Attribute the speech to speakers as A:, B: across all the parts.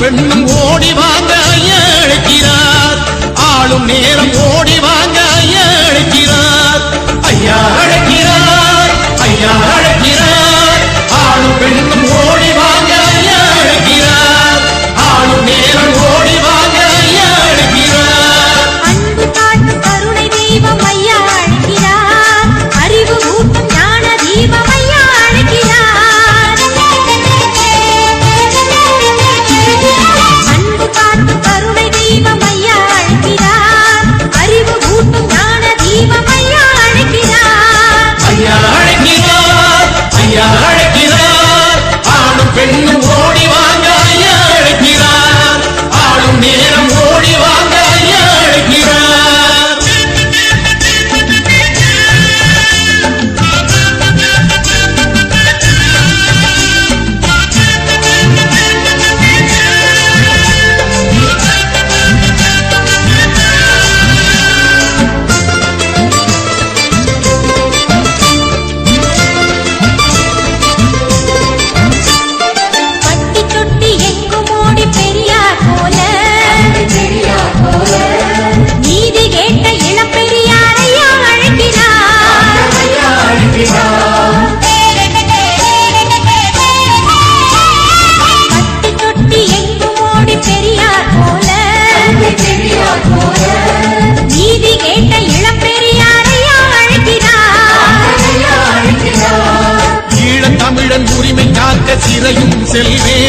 A: பெண்ணும் ஓடி வாங்க ஐயா அழைக்கிறார். ஆளும் நேரம் ஓடி சிறையும் செல்வே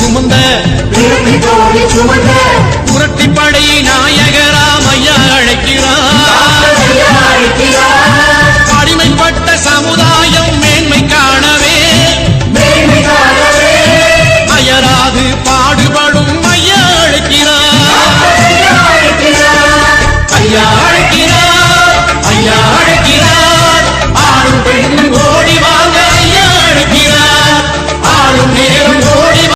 A: சுமந்த புரட்டி படை நாயகராமையா அழைக்கிறார்.